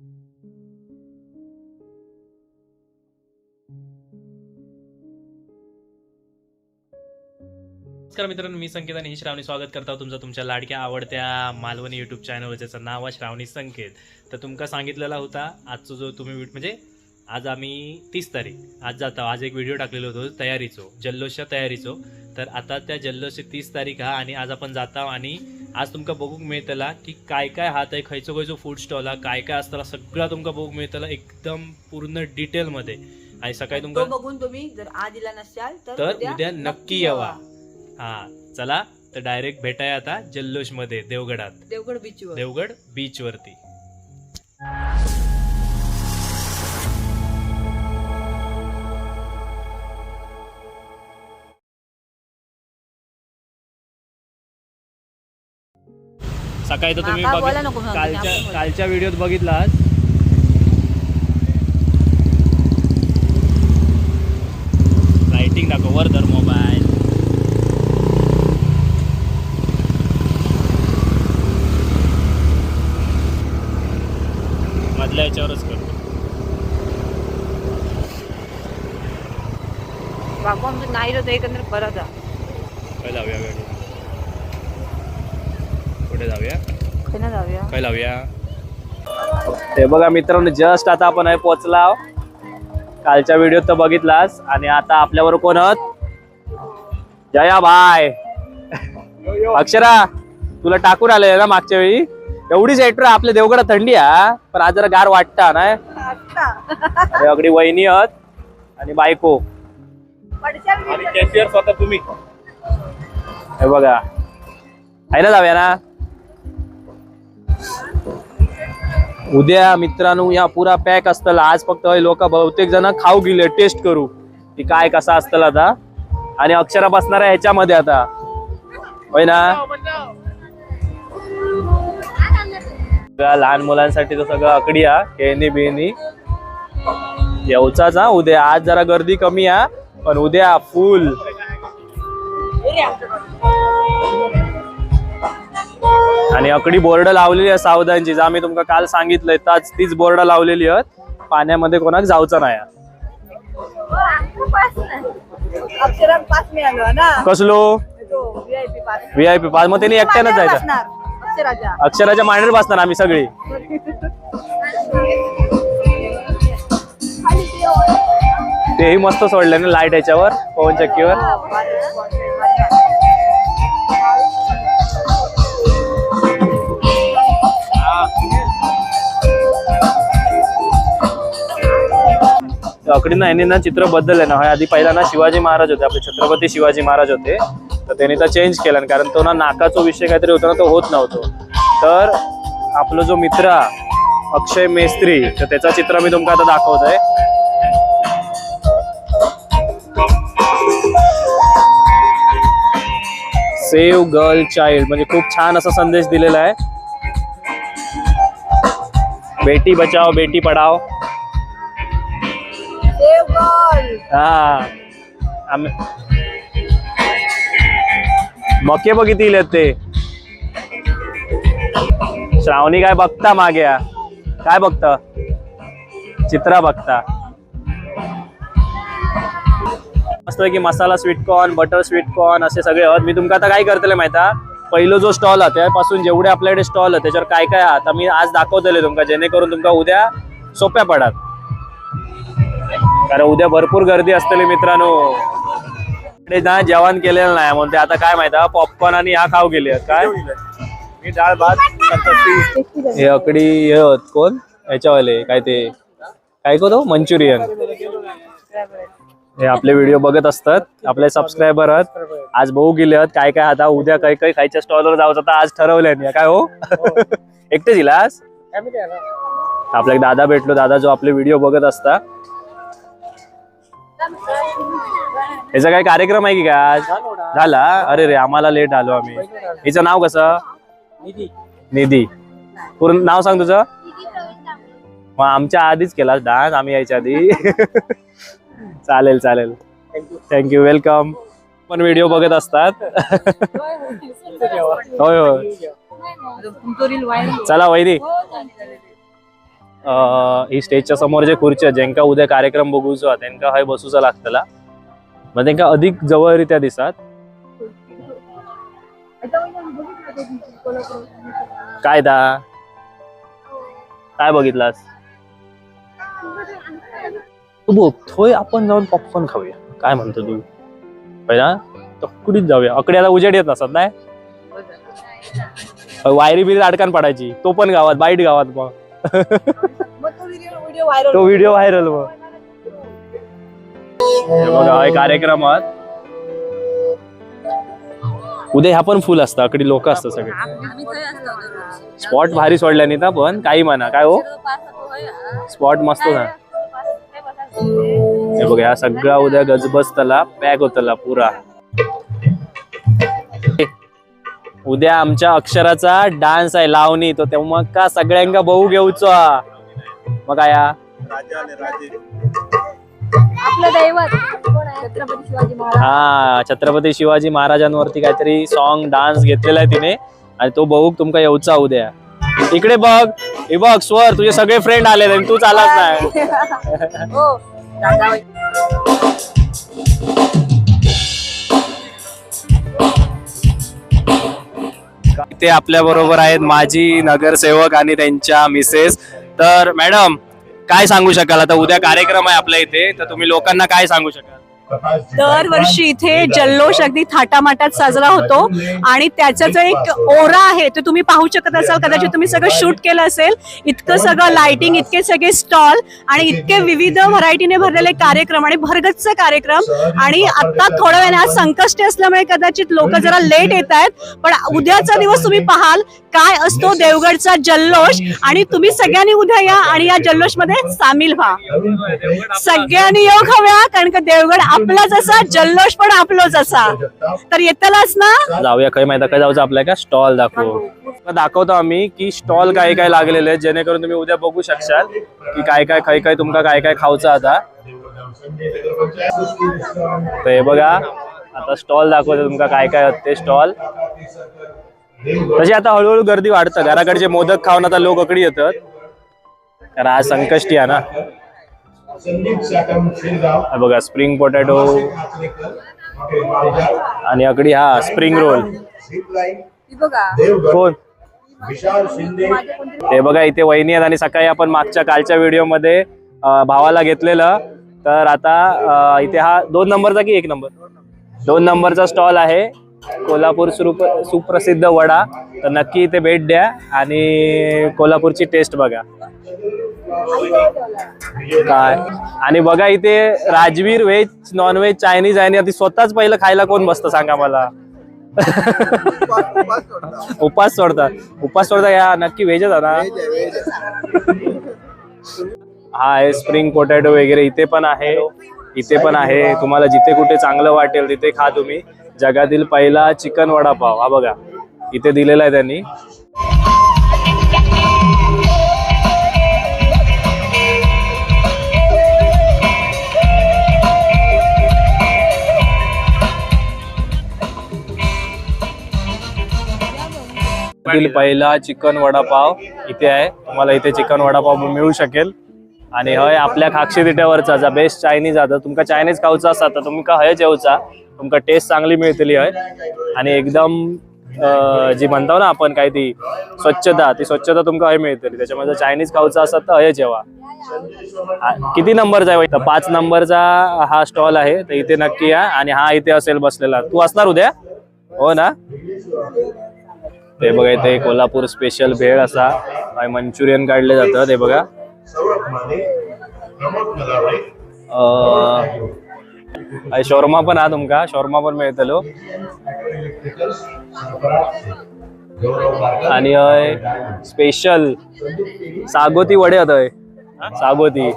नमस्कार मित्रांनो मी संकेत आणि श्रावणी स्वागत करता तुमचं तुमच्या लाडक्या आवडत्या मालवणी युट्यूब चॅनल ज्याचं नाव आहे श्रावणी संकेत. तर तुमका सांगितलेला होता आजचा जो तुम्ही म्हणजे आज आम्ही तीस तारीख आज जाता आज एक व्हिडिओ टाकलेलो होतो तयारीचो जल्लोषच्या तयारीचो. तर आता त्या जल्लोषची तीस तारीख हा आणि आज आपण जाता आणि आज तुमका बघूक मिळतला की काय काय हात आहे खयचो खयचो फूड स्टॉल हा काय काय असताना सगळा तुमका बघूक मिळतला एकदम पूर्ण डिटेलमध्ये आणि सकाळी तो तुमका बघून तुम्ही जर आज दिला नसाल तर उद्या नक्की यावा. हा चला तर डायरेक्ट भेटाय आता जल्लोषमध्ये देवगडात. देवगड बीचवर देवगड बीच वरती. सकाळी तर तुम्ही माका बोला बघित- नको म्हणून, कालच्या आपण बोला. कालच्या व्हिडिओत बघितलास. लाइटिंग दाखव वर धर मोबाईल मधल्या याच्यावरच करतो आमचं नाही होतं एकंदर बरं जा. लावूया गाडी कुठे जाऊया? काय लावूया? ते बघा मित्रांनो जस्ट आता आपण आहे पोचला कालच्या व्हिडिओत तर बघितलास. आणि आता आपल्यावर कोण आहोत? जया भाय अक्षरा तुला टाकून आले ना मागच्या वेळी? एवढीच एट्रो आपल्या देवगडात थंडी हा. पण आज जरा गार वाटता ना अरे अगदी वहिनी आहोत. आणि बायको. आणि कॅशियर स्वतः तुम्ही. हे बघा. आहे ना जाऊया ना? उद्या मित्रांनो या पुरा पॅक असतला. आज फक्त लोक बहुतेक जण खाऊ गेले टेस्ट करू. की काय कसा असतला आता? आणि अक्षरा बसणार आहे ह्याच्यामध्ये आता. होय ना? सगळ्या लहान मुलांसाठी तर सगळं अकडी हा खेळणी बिळणी. येऊचाच हा उद्या. आज जरा गर्दी कमी हा पण उद्या फुल आणि अकडी बोर्ड लावलेली आहे सावधानची जा मी तुमका काल सांगितलंय ताच तीच बोर्ड लावलेली आहेत. पाण्यामध्ये कोणाक जाऊचं नाही कसलो? व्हीआयपी पाच. व्ही आय पी पाच. मग त्यांनी एकट्यानंच जायचं. अक्षराच्या. अक्षराच्या मांडीवर बसणार आम्ही सगळी. तेही मस्त सोडले ना लाइट याच्यावर पवन चक्कीवर. अकडीनं यांनी ना चित्र बदललंय ना आधी पहिला ना शिवाजी महाराज होते आपले छत्रपती शिवाजी महाराज होते. तर त्यांनी तर चेंज केला कारण तो ना नाकाचा विषय काहीतरी होता ना तो होत नव्हतो. तर आपला जो मित्र अक्षय मेस्त्री तर त्याचं चित्र मी तुमका आता दाखवत आहे सेव्ह गर्ल चाइल्ड म्हणजे खूप छान असा संदेश दिलेला आहे. बेटी बचाओ बेटी पढाओ. हा आम्ही मके बघितील ते श्रावणी काय बघता माग्या काय बघता चित्रा बघता मस्त की masala sweet corn butter sweet corn असे सगळे मी तुमका आता काय करतले माहिता? पहिलो जो स्टॉल हा त्यापासून जेवढे आपल्याकडे स्टॉल हा त्याच्यावर काय काय आता मी आज दाखवतले तुमका जेणेकरून तुमका उद्या सोप्या पडत. कारण उद्या भरपूर गर्दी असतली मित्रांनो. इकडे ना जेवण केलेलं नाही म्हणून ते आता काय माहिती पॉपकॉर्न आणि हा खाऊ गेले काय? मी डाळ भात हे अकडी हे होत कोण? याच्यावाले काय ते? काय तो? मंचुरियन. हे आपले व्हिडिओ बघत असतात आपले सबस्क्रायबर आहेत. आज भाऊ गेले आहेत काय काय आता उद्या काही काही खायच्या स्टॉलवर जायचं आता आज ठरवलंय काय हो? एकटे दिलास आपल्या एक दादा भेटलो दादा जो आपले व्हिडिओ बघत असता याचा काय कार्यक्रम आहे की काय आज? झाला? अरे रे आम्हाला लेट आलो आम्ही. हिचं नाव कसं? निधी. पूर्ण नाव सांग तुझं. मग आमच्या आधीच केला डान्स आम्ही यायच्या आधी. चालेल चालेल. थँक्यू वेलकम पण व्हिडिओ बघत असतात. होय होय. चला वैरी ही स्टेजच्या समोर जे खुर्ची ज्यांका उद्या कार्यक्रम बघूचो त्यांना हय बसूचा लागतला. मग त्यांना अधिक जवळरित्या दिसतात काय दा? काय बघितलास? तू बघ थोय आपण जाऊन पॉपकॉर्न खाऊया. काय म्हणतो तू? पहिला तकडीत जाऊया? अकडे आता उजेड येत नसत नाही. वायरी बिरी अडकान पडायची. तो पण गावात बाईट गावात मग. तो व्हिडिओ व्हायरल हे बघा हे कार्यक्रमात उद्या ह्या पण फुल असतं अकडी लोक असतात सगळे. स्पॉट भारी सोडल्या नाही ना पण काही म्हणा काय हो. स्पॉट मस्त ना हे बघा ह्या सगळा उद्या गजबजतला पॅक होतला पुरा उद्या आमच्या अक्षराचा डान्स आहे लावणी तो तेव्हा का सगळ्यांका बहू घेऊचो? मग काय हा? आपलं दैवत? छत्रपती शिवाजी महाराज. हा छत्रपती शिवाजी महाराजांवरती काहीतरी सॉन्ग डान्स घेतलेला आहे तिने. आणि तो बघू तुमका येऊचा उद्या. इकडे बघ हे बघ स्वर तुझे सगळे फ्रेंड आले आणि तू चालत नाही. हो ते आपल्या बरोबर आहेत माजी नगरसेवक आणि त्यांच्या मिसेस. तर मॅडम काय सांगू शकाल? आता उद्या कार्यक्रम आहे आपल्या इथे तर तुम्ही लोकांना काय सांगू शकाल? दरवर्षी इथे जल्लोष अगदी थाटामाटात साजरा होतो आणि त्याचा जो एक ओरा आहे तो तुम्ही पाहू शकत असाल कदाचित तुम्ही सगळं शूट केलं असेल. इतकं सगळं लाइटिंग इतके सगळे स्टॉल आणि इतके विविध व्हरायटीने भरलेले कार्यक्रम आणि भरगच्च कार्यक्रम. आणि आता थोड्या वेळाने आज संकष्टी असल्यामुळे कदाचित लोक जरा लेट येत आहेत पण उद्याचा दिवस तुम्ही पाहाल. काय असतो देवगडचा जल्लोष? आणि तुम्ही सगळ्यांनी उद्या या आणि या जल्लोषमध्ये सामील व्हा. सगळ्यांनी योग हव्या कारण का देवगड आपला जसा जल्लोष पण आपलोच असा तर येतलाच ना? जाऊया काय माहिती काय जाऊचं आपल्या का? स्टॉल दाखवू. दाखवतो आम्ही की स्टॉल काय काय लागलेले आहेत जेणेकरून तुम्ही उद्या बघू शकशाल की काय काय खाय काय तुमका काय काय खाऊचं आता. तर हे बघा आता स्टॉल दाखवतो तुमका काय काय ते स्टॉल. तशी आता हळूहळू गर्दी वाढतं. घराकडचे मोदक खाऊन आता लोक अकडी येतात. कारण आज संकष्टी आहे ना. बघा स्प्रिंग पोटॅटो आणि अकडी हा स्प्रिंग रोल कोण? ते बघा इथे वहिनी आहेत. आणि सकाळी आपण मागच्या कालच्या व्हिडिओमध्ये भावाला घेतलेलं. तर आता इथे हा दोन नंबरचा की एक नंबर? दोन नंबरचा स्टॉल आहे. कोल्हापूर सुरुप सुप्रसिद्ध वडा. तर नक्की इथे भेट द्या. आणि कोल्हापूरची टेस्ट बघा. काय? आणि बघा इथे राजवीर व्हेज नॉनव्हेज चायनीज आहे आणि स्वतःच पहिलं खायला कोण बसतं सांगा मला? उपास सोडतात. उपास सोडता या नक्की व्हेजच आहे हा आहे स्प्रिंग पोटॅटो वगैरे इथे पण आहे. इथे पण आहे. तुम्हाला जिथे कुठे चांगलं वाटेल तिथे खा तुम्ही. जगातील पहिला चिकन वडापाव. हा बघा. इथे दिलेला आहे त्यांनी. जगातील पहिला. चिकन वडापाव इथे आहे. तुम्हाला इथे चिकन वडापाव मिळू शकेल. आणि हय आपल्या खाक्षी तिट्यावरचा जा बेस्ट चायनीज आता. तुमका चायनीज खाऊचा असता तर तुमका हय जेवचा. तुमका टेस्ट चांगली मिळतली हय. आणि एकदम जी म्हणतो ना आपण काय ती स्वच्छता ती स्वच्छता तुमका हय मिळतली. त्याच्यामध्ये चायनीज खाऊचा असतात तर हय जेवा. किती नंबरचा आहे तर पाच नंबरचा हा स्टॉल आहे. तर इथे नक्की या. आणि हा इथे असेल बसलेला. तू असणार उद्या? हो ना? ते बघा इथे कोल्हापूर स्पेशल भेळ असा. काय मंचुरियन काढले जातं ते बघा. शोरमा पण हा तुमका. शोरमा पण मिळतलो आणि स्पेशल सागोती वडे होत सागोती.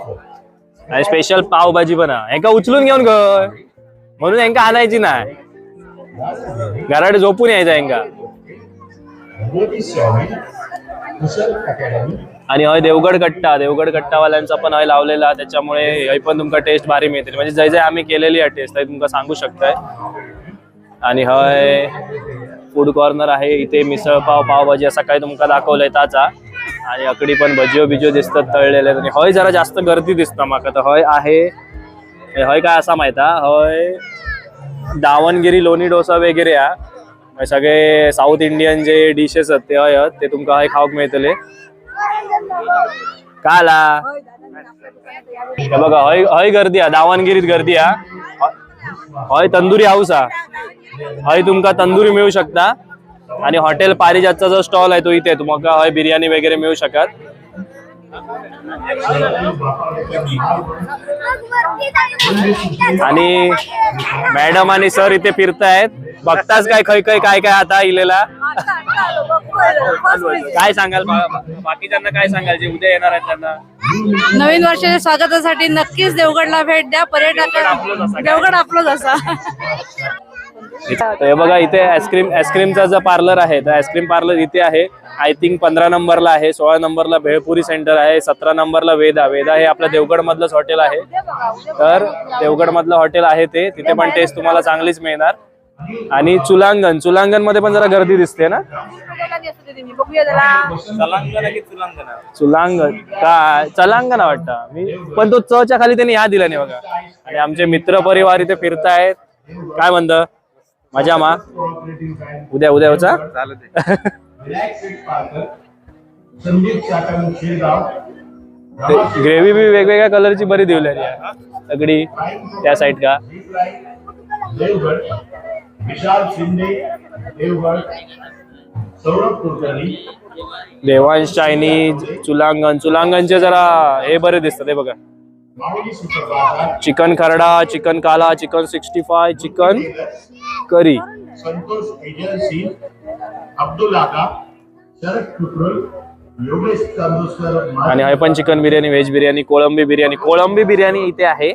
आणि स्पेशल पावभाजी पण हा. हेका उचलून घेऊन ग. म्हणून हेंका आणायची ना घराडे झोपून यायचं हेंका आणि हय देवगड कट्टा देवगड कट्टावाल्यांचा पण हय लावलेला त्याच्यामुळे हय पण तुमका टेस्ट भारी मिळतील. म्हणजे जय जय आम्ही केलेली आहे टेस्ट हय तुमका सांगू शकताय. आणि हय फूड कॉर्नर आहे इथे मिसळ पाव पावभाजी असा काही तुमका दाखवलंय ताचा आणि अकडी पण भजिओ बिजिओ दिसतात तळलेले. आणि हय जरा जास्त गर्दी दिसता माका. तर हय आहे हय काय असा माहिता हय दावणगिरी लोणी डोसा वगैरे हा. सगळे साऊथ इंडियन जे डिशेस आहेत ते हय आहेत, ते तुमका हय खाऊक मिळतले. काला हे बघा हय हय गर्दी हा दावणगिरीत गर्दी हा हय तंदुरी हाऊस हा हय तुमका तंदुरी मिळू शकता. आणि हॉटेल पारिजातचा जो स्टॉल आहे तो इथे तुम्हाला हय बिर्याणी वगैरे मिळू शकत. आणि मॅडम आणि सर इथे फिरतायत. बघताच काय खय खय काय काय आता इलेला. काय सांगाल बाकीच्यांना काय सांगाल? जे उद्या येणार आहेत त्यांना. नवीन वर्षाच्या स्वागतासाठी नक्कीच देवगडला भेट द्या पर्यटक? देवगड आपलंच असा. तर हे बघा इथे आईस्क्रीम आईस्क्रीमचा जो पार्लर आहे तर आईस्क्रीम पार्लर इथे आहे. आय थिंक पंधरा नंबरला आहे सोळा नंबरला भेळपुरी सेंटर आहे सतरा नंबरला वेदा. वेदा हे आपलं देवगडमधलंच हॉटेल आहे. तर देवगड मधलं हॉटेल आहे ते. तिथे पण टेस्ट तुम्हाला चांगलीच मिळणार. आणि चुलांगण. चुलांगणमध्ये पण जरा गर्दी दिसते ना? चुलांगण का? चलांगण वाटतं. मी पण तो चच्या खाली त्यांनी ह्या दिला नाही बघा. आणि आमचे मित्र परिवार इथे फिरतायत. काय म्हणतं? मजा मा? उद्या उद्या संदीप चाकण ग्रेव्ही बी वेगवेगळ्या कलरची बरी दिवलेली आहे सगळी त्या साईड का? देवगड विशाल शिंदे देवगड सौरभ कुलकर्णी. देवांश चायनीज चुलांगण. चुलांगणचे जरा हे बरे दिसतात हे बघा. चिकन खरडा चिकन काला chicken sixty five chicken curry. Santosh agency Abdul आका शरद कुत्रल योगेश चांदोसकर आणि हे पण चिकन बिर्याणी व्हेज बिर्याणी कोळंबी बिर्याणी. कोळंबी बिर्याणी इथे आहे.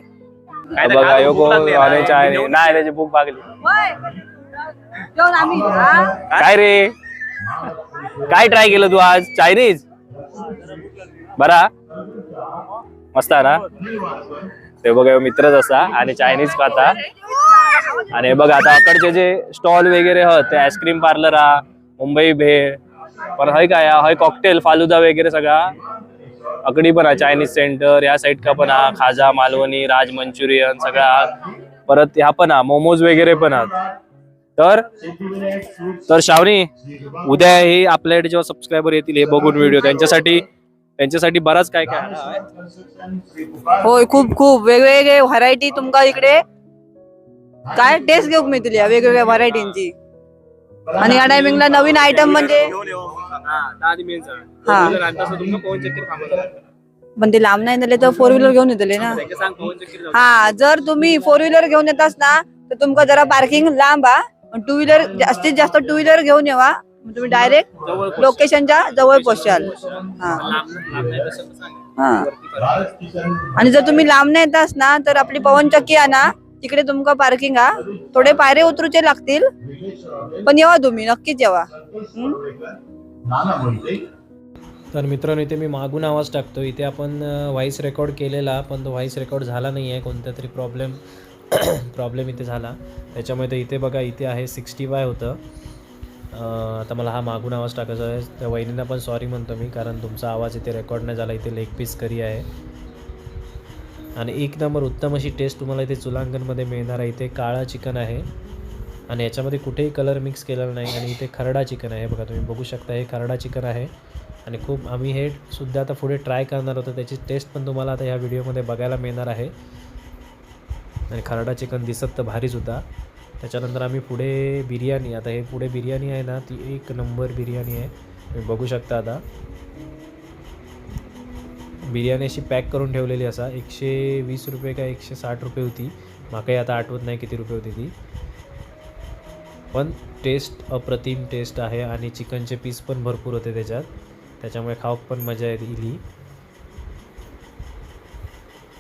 बघा यो को ऑरेंज आहे नाही त्याची भूक हा? काय? रे? काय ट्राय केलं तू आज? चायनीज बरा? मस्त आहे ना? ते बघा मित्रच असा आणि चायनीज खाता. आणि बघा आता अकडचे जे स्टॉल वगैरे आहेत ते आईस्क्रीम पार्लर हा मुंबई भेळ पण हय काय हय कॉकटेल फालुदा वगैरे सगळा. अकडी पण आहे चायनीज सेंटर या साईड का पण हा खाजा मालवणी राज मंचुरियन सगळा. परत ह्या पण हा मोमोज वगैरे पण आहात तर तर श्रावणी उद्या हे आपल्याकडे जेव्हा सबस्क्रायबर येतील हे बघून व्हिडिओ त्यांच्यासाठी त्यांच्यासाठी बराच काय काय आहे. होय खूप खूप वेगवेगळे व्हरायटी तुमका इकडे काय टेस्ट घेऊक मिळतील या वेगवेगळ्या व्हरायटींची आणि या टायमिंगला नवीन आयटम म्हणजे हा, दहा. हा. आणि तसं पवन चक्कर. पण ते लांब नाही दिले तर फोर व्हीलर घेऊन येतले ना त्याच्या सांग पवन चक्कर जाऊ. हा जर तुम्ही फोर व्हीलर घेऊन येतास ना तर तुमका जरा पार्किंग लांब हा टू व्हीलर जास्तीत जास्त टू व्हीलर घेऊन येवा तुम्ही डायरेक्ट लोकेशनच्या जवळ पोहोचाल हा. आणि जर तुम्ही लांब नाही येतास ना तर आपली पवनचक्की आणा ना तिकडे तुमका पार्किंग हा. थोडे पायरे उतरूचे लागतील. पण येवा तुम्ही नक्कीच येवा. तर मित्रांनो इथे मी मागून आवाज टाकतो. इथे आपण व्हॉइस रेकॉर्ड केलेला पण तो व्हॉइस रेकॉर्ड झाला नाही आहे कोणत्या तरी प्रॉब्लेम प्रॉब्लेम इथे झाला. त्याच्यामुळे तर इथे बघा इथे आहे सिक्स्टी फाय होतं. आता मला हा मागून आवाज टाकायचा आहे. त्या वहिनींना पण सॉरी म्हणतो मी कारण तुमचा आवाज इथे रेकॉर्ड नाही झाला इथे लेग पीस करी आहे. आणि एक नंबर उत्तम अशी टेस्ट तुम्हाला इथे चुलांगणमध्ये मिळणार आहे. इथे काळा चिकन आहे. आणि याच्यामध्ये कुठेही कलर मिक्स केलेला नाही. आणि इथे खरडा चिकन आहे. बघा तुम्ही बघू शकता हे खरडा चिकन आहे. आणि खूप आम्ही हे सुद्धा आता पुढे ट्राय करणार होतो त्याची टेस्ट पण तुम्हाला आता ह्या व्हिडिओमध्ये बघायला मिळणार आहे. आणि खरडा चिकन दिसत तर भारीसुद्धा त्याच्यानंतर आम्ही पुढे बिर्याणी आता हे पुढे बिर्याणी आहे ना ती एक नंबर बिर्याणी आहे. तुम्ही बघू शकता आता. बिर्याणी अशी पॅक करून ठेवलेली असा. एकशे वीस रुपये का एकशे साठ रुपये होती. माकाही आता आठवत नाही किती रुपये होती ती. पण टेस्ट अप्रतिम टेस्ट आहे आणि चिकनचे पीस पण भरपूर होते त्याच्यात. त्याच्यामुळे खाऊक पण मजा येत इली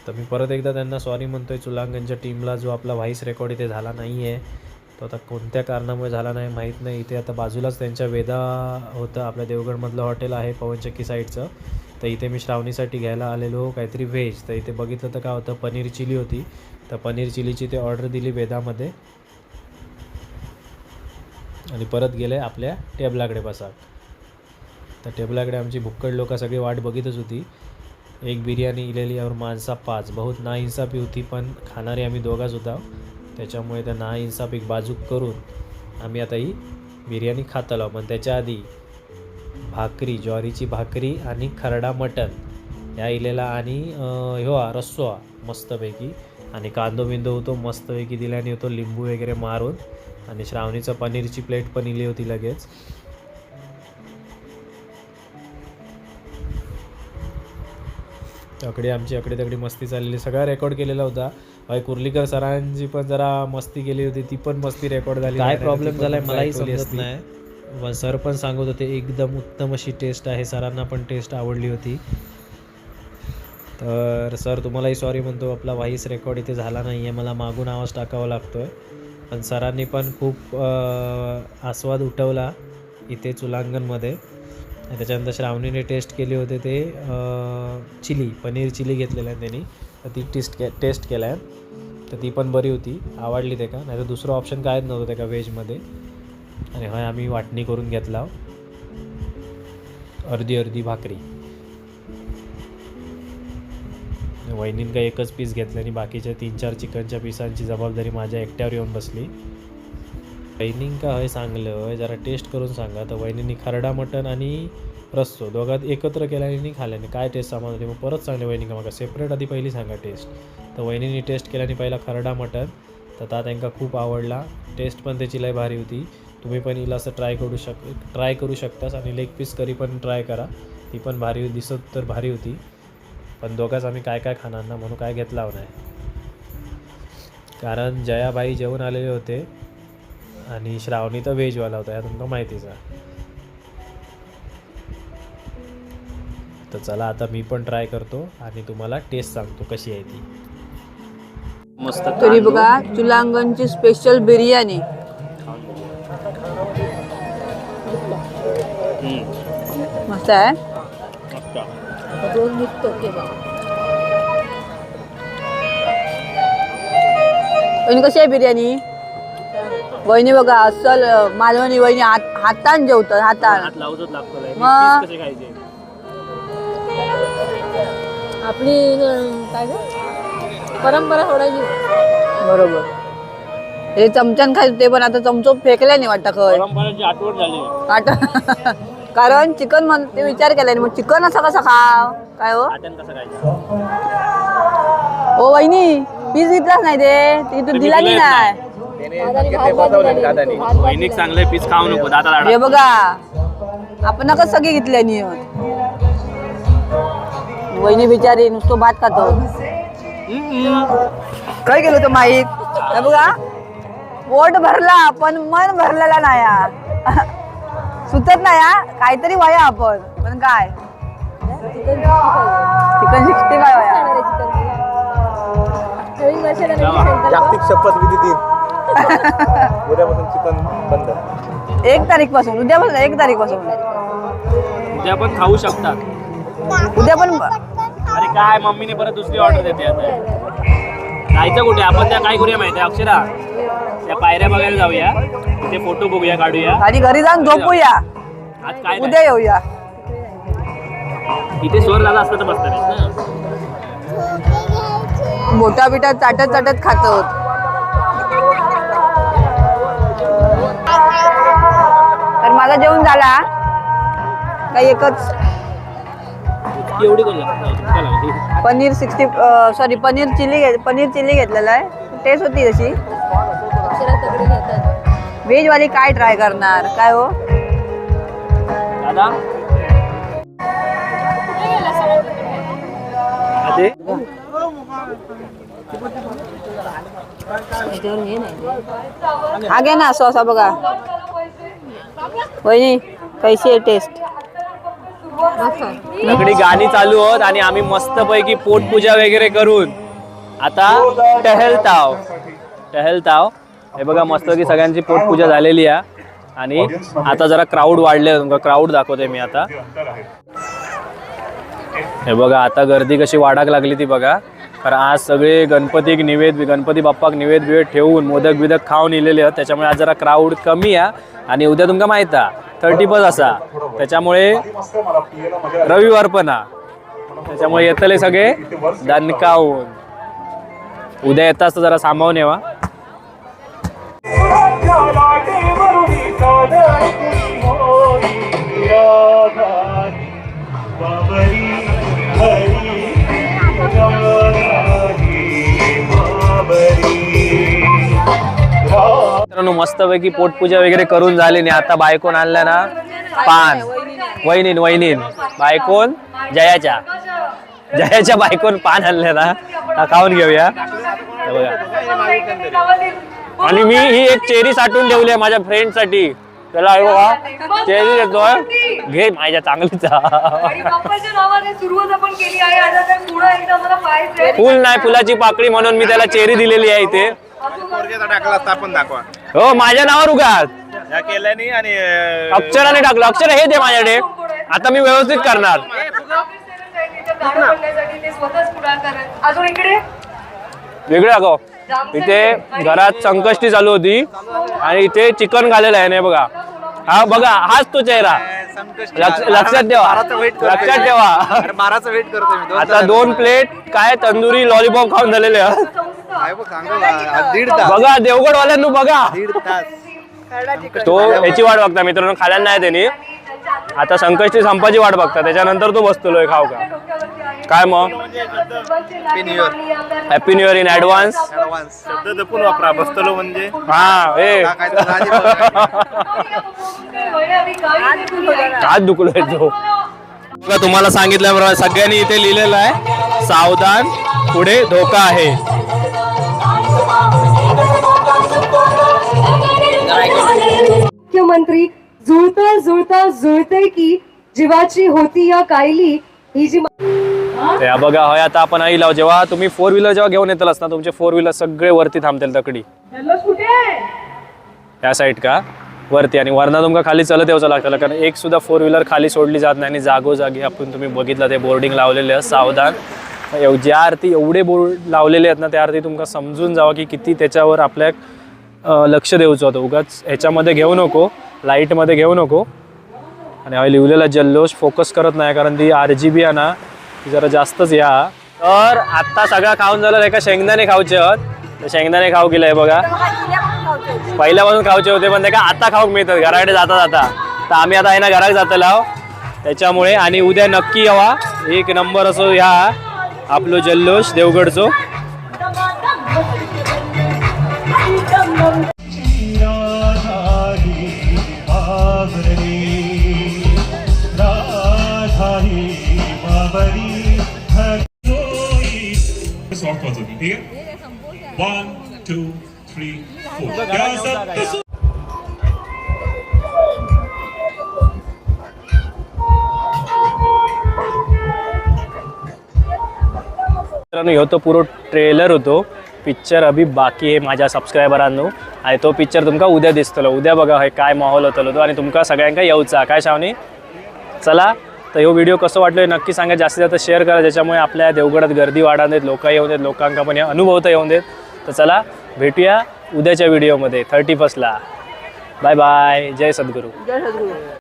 तर मी परत एकदा त्यांना सॉरी म्हणतो आहे चुलांगणच्या टीमला जो आपला व्हाईस रेकॉर्ड इथे झाला नाही आहे तो आता कोणत्या कारणामुळे झाला नाही माहीत नाही. इथे आता बाजूलाच त्यांच्या वेदा होतं आपल्या देवगडमधलं हॉटेल आहे पवनचक्की साईडचं तर इथे मी श्रावणीसाठी घ्यायला आलेलो काहीतरी व्हेज तर इथे बघितलं तर काय होतं पनीर चिली होती. तर पनीर चिलीची ते ऑर्डर दिली वेदामध्ये. आणि परत गेले आपल्या टेबलाकडे बसा तर टेबलाकडे आमची भुक्कड लोक सगळी वाट बघितच होती. एक बिर्याणी इलेली और माणसा पाच. बहुत ना इन्साफी होती पण खाणारे आम्ही दोघाच होता. त्याच्यामुळे त्या ना एक बाजूक करून आम्ही आता ही बिर्याणी खात आलो. पण त्याच्या आधी भाकरी ज्वारीची भाकरी आणि खरडा मटन या इलेला आणि ह्यो रस्सो मस्तपैकी. आणि कांदो बिंदो होतो मस्तपैकी दिल्याने होतो लिंबू वगैरे मारून. आणि श्रावणीचं पनीरची प्लेट पण इली होती लगेच. तकडे आमची अकडे तकडे मस्ती चाललेली. सगळा रेकॉर्ड केलेला होता. भाई कुर्लीकर सरांची पण जरा मस्ती केली होती. ती पण मस्ती रेकॉर्ड झाली. काय प्रॉब्लेम झालाय मलाही समजत नाही. पण सर पण सांगत होते एकदम उत्तम अशी टेस्ट आहे. सरांना पण टेस्ट आवडली होती. तर सर तुम्हालाही सॉरी म्हणतो. आपला व्हॉइस रेकॉर्ड इथे झाला नाही आहे मला मागून आवाज टाकावा लागतो आहे पण सरांनी पण खूप आस्वाद उठवला इथे चुलांगणमध्ये. त्याच्यानंतर श्रावणीने टेस्ट केले होते ते चिली पनीर चिली घेतलेलं आहे त्यांनी. तर ती टेस्ट के टेस्ट केला आहे तर ती पण बरी होती आवडली ते का? नाही तर दुसरं ऑप्शन कायच नव्हतं त्या का व्हेजमध्ये आणि हय आम्ही वाटणी करून घेतला. अर्धी अर्धी भाकरी. वहिनीन काही एकच पीस घेतलं आणि बाकीच्या तीन चार चिकनच्या पिसांची जबाबदारी माझ्या एकट्यावर येऊन बसली. वहिनीन का हय चांगलं जरा टेस्ट करून सांगा. तर वहिनींनी खरडा मटण आणि रस्सो दोघात एकत्र केल्याने खाल्याने काय टेस्ट सामान होते मग परत सांगले वहिनी का मग. सेपरेट आधी पहिली सांगा टेस्ट तर वहिनींनी टेस्ट केल्याने पहिला खरडा मटण. तर ता त्यांना खूप आवडला. टेस्ट पण त्याची लय भारी होती. तुम्ही पण हिला असं ट्राय करू शक ट्राय करू शकतास आणि लेग पीस करी पण ट्राय करा. ती पण भारी दिसत तर भारी होती. पण दोघाच आम्ही काय काय खाणार ना म्हणून काय घेतला नाही. कारण जयाबाई जेवण आलेले होते. आणि श्रावणी तर व्हेजवाला होता या तुमका माहितीच आहे. तर चला आता मी पण ट्राय करतो आणि तुम्हाला टेस्ट सांगतो कशी आहे ती. मस्त तरी बघा चुलांगणची स्पेशल बिर्याणी. मस्त आहे? निघतो वहिनी कशी आहे बिर्याणी? वहिनी बघा असल मालवणी वहिनी हात हातान जेवतात हातान. हात लावतच लागतो लय. मग? पीस कसे खायचे? आपली अं, काय ग? परंपरा सोडायची. बरोबर. हे चमच्यान खायचं ते पण आता चमचो फेकल्या नाही वाटतं खय परंपरेची आठवण झाली. आठ कारण चिकन म्हण ते विचार केलाय मग चिकन असं कसं खाव? काय हो? आटण कसं खायचं? ओ वहिनी पीस घेतलाच नाही ते? ती तू दिला नाही नाही वैनिक चांगले पीस खाऊ नको दादा हे बघा आपण नका सगळे घेतले नियत वहिनी बिचारी नुसतं भात खातो. काय केलं होतं माहीत हे बघा पोट भरला पण मन भरलेला नाही हा. सुचत नाही हा. काहीतरी वया आपण. पण काय? चिकन सिक्स्टी फाय वया जागतिक शपथविधी दिन. उद्यापासून चिकन बंद. एक तारीखपासून उद्या पासून एक तारीखपासून उद्या पण खाऊ शकतात. उद्या पण अरे काय मम्मीने परत दुसरी ऑर्डर देते आता. जायचं कुठे? आपण त्या काय करूया माहिती अक्षरा? त्या पायऱ्या बघायला जाऊया. तिथे फोटो बघूया काढूया. आणि घरी जाऊन झोपूया. आज काय उद्या येऊया. इथे स्वर झाला असतं तर बसतात मोठा बिटा चाटत चाटत खात तर माझा जेवण झाला. काही एकच. एवढी कोण लागते paneer sixty sorry paneer chilli घे पनीर चिली घेतलेला आहे. टेस्ट होती तशी. अक्षरात तगडे घेतात व्हेज वाली काय ट्राय करणार? काय हो? दादा? हा घ्या ना सॉसा बघा. वहिनी कैसी आहे टेस्ट सगळी गाणी चालू होत आणि आम्ही मस्त पैकी पोटपूजा वगैरे करून आता टहलताव. टहलताव. हे बघा मस्त की सगळ्यांची पोटपूजा झालेली आहे. आणि आता जरा क्राऊड वाढले तुमका क्राऊड दाखवते मी आता. हे बघा आता गर्दी कशी वाढाक लागली ती बघा. कारण आज सगळे गणपतीक निवेद गणपती बाप्पाक निवेद बिवेद ठेवून मोदक बिदक खाऊन इलेले आहेत. त्याच्यामुळे आज जरा क्राऊड कमी आहे आणि उद्या तुमका माहीत आहे थर्टी बस असा. त्याच्यामुळे रविवार पण हा त्याच्यामुळे येतले सगळे दणकावून. उद्या येताच तर जरा सांभाळून येवा. मित्रांनो मस्तपैकी पोटपूजा वगैरे करून झाली नाही आता बायकोन आणल्या ना पान. वहिनीन वहिनीन. बायकोन जयाच्या. जयाच्या बायकोन पान आणले ना. हा खाऊन घेऊया. हे बघा. आणि मी ही एक चेरी साठवून ठेवली आहे माझ्या फ्रेंडसाठी त्याला हे बघा. चेरी देतोय घे माझ्या चांगलीचा. सुरुवात आपण केली आहे. आता त्या पुढं एकदा मला पाहायचंय. फुल नाही फुलाची पाकळी म्हणून मी त्याला चेरी दिलेली आहे इथे. टाकला असता आपण दाखवा. हो माझ्या नावावर उगाच. ह्या आणि अं, अक्षराने टाकलं. अक्षर हे दे माझ्याकडे. आता मी व्यवस्थित करणार. गाणं म्हणण्यासाठी ते स्वतःच पुढाकार आहेत. अजून इकडे? वेगळं अगो इथे घरात संकष्टी चालू होती. आणि इथे चिकन घालेलं आहे ना हे बघा. हा बघा हाच तो चेहरा. संकष्टी. लक्ष- लक्षात ठेवा. करतोय. लक्षात ठेवा. अरे बाराचं वेट करतोय मी. आता दोन प्लेट काय तंदुरी लॉलीपॉप खाऊन झालेले आहेत. काय बघ, सांगू का? दीड तास. बघा देवगड वाल्यांनु बघा. दीड तास. तो याची वाट बघता मित्रांनो खाल्याला नाही त्यांनी. आता संकष्टी संपाची वाट बघता त्याच्यानंतर तो बसतोय खाऊ का? काय मग? Happy new year in advance शब्द जपून वापरा बसतलो म्हणजे. हा ए. काय दुखलोय तो. बघा तुम्हाला सांगितल्याप्रमाणे सगळ्यांनी इथे लिहिलेलं आहे सावधान पुढे धोका आहे. मुख्यमंत्री जुळता जुळता जुळते की जीवाची होती या कायली ही जी त्या बघा होय आता आपण आई लाव जेव्हा तुम्ही फोर व्हीलर जेव्हा घेऊन येतल असता तुमचे फोर व्हीलर सगळे वरती थांबतील तकडी. या साईड का? वरती. आणि वरना तुमका खाली चलत यावचं लागतं कारण एक सुद्धा फोर व्हीलर खाली सोडली जात नाही. आणि जागोजागी आपण तुम्ही बघितलं ते बोर्डिंग लावलेले आहे सावधान. एव- ज्या अर्थी एवढे बोर्ड लावलेले आहेत ना त्या अर्थी तुमका समजून जावं की किती त्याच्यावर आपल्या अं, लक्ष द्यायचं होतं. उगाच ह्याच्यामध्ये घेऊ नको. लाईटमध्ये घेऊ नको. आणि हा लिहिलेला जल्लोष फोकस करत नाही कारण ती आर जी बी आहे ना ती जरा जास्तच या. तर आत्ता सगळं खाऊन झालं एका शेंगदाणे खाऊचे तर शेंगदाणे खाऊ गेलं आहे बघा पहिल्यापासून खाऊचे होते पण ते का आता खाऊक मिळतात. घराकडे जाता जाता. तर आम्ही आता आहे ना घरात जातो लाव. त्याच्यामुळे आणि उद्या नक्की यावा. एक नंबर असो ह्या आपलो जल्लोष देवगडचो. सॉफ्ट वाजवते ठीक आहे वन टू थ्री फोर मित्रांनो ह्यो तो पुरो ट्रेलर होतो. पिक्चर अभि बाकी आहे माझ्या सबस्क्रायबरांनो आणि तो पिक्चर तुमका उद्या दिसतलो. उद्या बघा हे काय माहोल होतलो तो आणि तुमका सगळ्यांका येऊचा. काय शावनी? चला. तर हो व्हिडिओ कसं वाटलो हे नक्की सांगा. जास्तीत जास्त शेअर करा. ज्याच्यामुळे आपल्या देवगडात गर्दी वाढा देत लोक येऊन देत लोकांका पण हे अनुभवता येऊन देत. तर चला भेटूया उद्याच्या व्हिडिओमध्ये थर्टी फर्स्टला बाय बाय जय सद्गुरू. जय सद्गुरू.